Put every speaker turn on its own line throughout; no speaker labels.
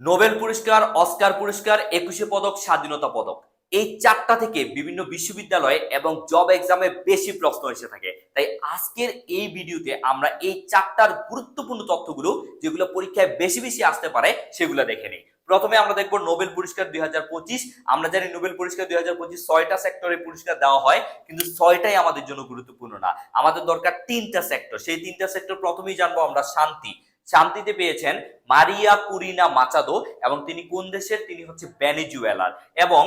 Nobel পুরস্কার, Oscar পুরস্কার, একুশে পদক, স্বাধীনতা পদক। এই চারটা থেকে বিভিন্ন বিশ্ববিদ্যালয়ে এবং জব এক্সামে বেশি প্রশ্ন এসে থাকে। তাই আজকের এই ভিডিওতে আমরা এই চারটার গুরুত্বপূর্ণ তথ্যগুলো, যেগুলো পরীক্ষায় বেশি বেশি আসতে পারে, সেগুলো দেখে নিই। প্রথমে আমরা দেখব নোবেল পুরস্কার দুই হাজার পঁচিশ। আমরা জানি নোবেল পুরস্কার দুই ছয়টা সেক্টরে পুরস্কার দেওয়া হয়, কিন্তু ছয়টাই আমাদের জন্য গুরুত্বপূর্ণ না। আমাদের দরকার তিনটা সেক্টর। সেই তিনটা সেক্টর প্রথমেই জানব আমরা শান্তি। শান্তিতে পেয়েছেন মারিয়া কুরিনা মাচাদো এবং তিনি কোন দেশের? তিনি হচ্ছে ভেনেজুয়েলার। এবং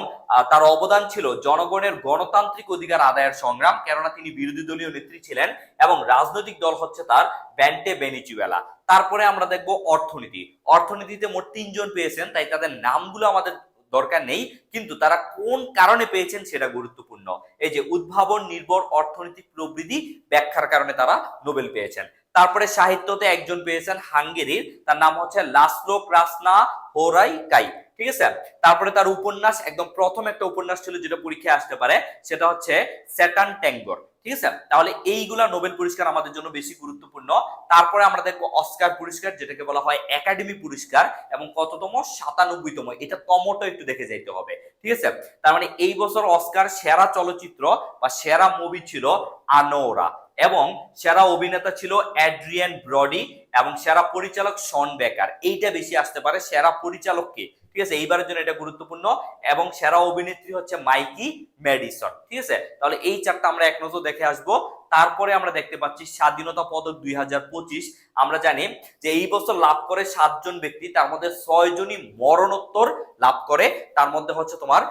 তার অবদান ছিল জনগণের গণতান্ত্রিক অধিকার আদায়ের সংগ্রাম, কেননা তিনি বিরোধী দলীয় নেত্রী ছিলেন এবং রাজনৈতিক দল হচ্ছে তার ব্যান্টে ভেনেজুয়েলা। তারপরে আমরা দেখব অর্থনীতি। অর্থনীতিতে মোট তিনজন পেয়েছেন, তাই তাদের নামগুলো আমাদের দরকার নেই, কিন্তু তারা কোন কারণে পেয়েছেন সেটা গুরুত্বপূর্ণ। এই যে উদ্ভাবন, নির্ভর অর্থনৈতিক প্রবৃদ্ধি ব্যাখ্যার কারণে তারা নোবেল পেয়েছেন। তারপরে সাহিত্যতে একজন পেয়েছেন হাঙ্গেরির, তার নাম হচ্ছে লাসলো ক্রাসনা হোরাই কাই, ঠিক আছে? তারপরে তার উপন্যাস, একদম প্রথম একটা উপন্যাস ছিল যেটা পরীক্ষায় আসতে পারে, সেটা হচ্ছে স্যাটান ট্যাঙ্গর। ঠিক আছে? তাহলে এইগুলা নোবেল পুরস্কার আমাদের জন্য বেশি গুরুত্বপূর্ণ। তারপরে আমরা দেখব অস্কার পুরস্কার, যেটাকে বলা হয় একাডেমি পুরস্কার, এবং কততম? সাতানব্বইতম। এটা তমটা একটু দেখে যাইতে হবে। ঠিক আছে? তার মানে এই বছর অস্কার সেরা চলচ্চিত্র বা সেরা মুভি ছিল আনোরা, এবং সেরা অভিনেতা ছিল অ্যাড্রিয়ান ব্রডি, এবং সেরা পরিচালক শন বেকার। এইটা বেশি আসতে পারে। সেরা পরিচালককে ঠিক আছে? এইবারের জন্য এটা গুরুত্বপূর্ণ এবং সেরা অভিনেত্রী হচ্ছে মাইকি ম্যাডিসন, ঠিক আছে? তাহলে এই চারটা আমরা এক নজর দেখে আসব। তারপরে আমরা দেখতে পাচ্ছি স্বাধীনতা পদক দুই হাজার পঁচিশ। আমরা জানি যে এই বছর লাভ করে সাতজন ব্যক্তি, তার মধ্যে ছয় জনই মরণোত্তর লাভ করে। তার মধ্যে হচ্ছে তোমার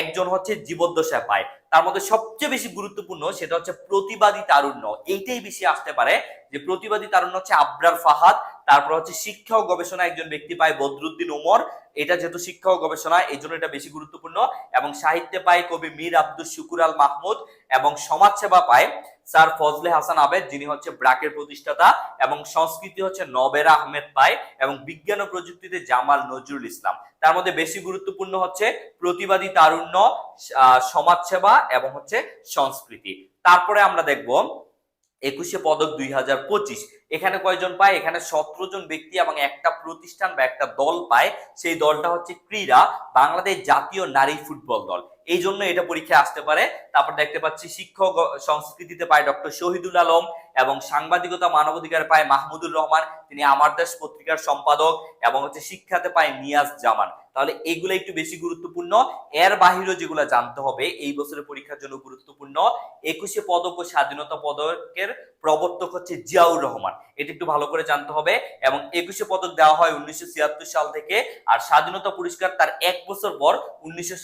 একজন হচ্ছে জীবদ্দশা পায়। তার মধ্যে সবচেয়ে বেশি গুরুত্বপূর্ণ সেটা হচ্ছে প্রতিবাদী তারুণ্য। এইটাই বেশি আসতে পারে যে প্রতিবাদী তারুণ্য হচ্ছে আবরার ফাহাদ। তারপর হচ্ছে শিক্ষা ও গবেষণা একজন ব্যক্তি পায় বদরুদ্দিন ওমর এটা যেহেতু শিক্ষা ও গবেষণা এই জন্য এটা বেশি গুরুত্বপূর্ণ। এবং সাহিত্যে পায় কবি মীর আব্দুল শুকুর আল মাহমুদ এবং সমাজসেবা পায় স্যার ফজলে হাসান আবেদ, যিনি হচ্ছে ব্রাকের প্রতিষ্ঠাতা এবং সংস্কৃতি হচ্ছে নবেরা আহমেদ পায় এবং বিজ্ঞান ও প্রযুক্তিতে জামাল নজরুল ইসলাম। তার মধ্যে বেশি গুরুত্বপূর্ণ হচ্ছে প্রতিবাদী তারুণ্য সমাজসেবা এবং হচ্ছে সংস্কৃতি। তারপরে আমরা দেখব একুশে পদক দুই হাজার পঁচিশ। এখানে কয়জন পায়? এখানে সতেরো জন ব্যক্তি এবং একটা প্রতিষ্ঠান বা একটা দল পায়। সেই দলটা হচ্ছে ক্রীড়া, বাংলাদেশ জাতীয় নারী ফুটবল দল। এই জন্য এটা পরীক্ষায় আসতে পারে। তারপর দেখতে পাচ্ছি শিক্ষক সংস্কৃতিতে পায় ডক্টর শহীদুল আলম এবং সাংবাদিকতা মানবাধিকার পায় মাহমুদুর রহমান। তিনি আমার দেশ পত্রিকার সম্পাদক এবং হচ্ছে শিক্ষাতে পায় নিয়াজ জামান। তাহলে এগুলো একটু বেশি গুরুত্বপূর্ণ। এর বাহিরেও যেগুলো জানতে হবে, এই বছরের পরীক্ষার জন্য গুরুত্বপূর্ণ। একুশে পদক ও স্বাধীনতা পদকের প্রবর্তক হচ্ছে জিয়াউর রহমান। এটা একটু ভালো করে জানতে হবে। এবং একুশে পদক দেওয়া হয় উনিশশো সাল থেকে, আর স্বাধীনতা পুরস্কার তার এক বছর পর উনিশশো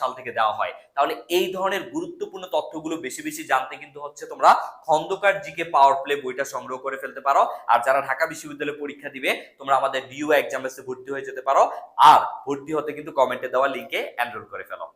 সাল থেকে দেওয়া হয়। তাহলে এই ধরনের গুরুত্বপূর্ণ তথ্যগুলো বেশি বেশি জানতে কিন্তু হচ্ছে তোমরা খন্দকার জিকে পাওয়ার প্লে বইটা সংগ্রহ করে ফেলতে পারো। আর যারা ঢাকা বিশ্ববিদ্যালয়ে পরীক্ষা দিবে, তোমরা আমাদের ডিউ এক্সাম ভর্তি হয়ে যেতে পারো। আর ভর্তি হতে কিন্তু কমেন্টে দেওয়া লিঙ্কে এনরোল করে ফেলো।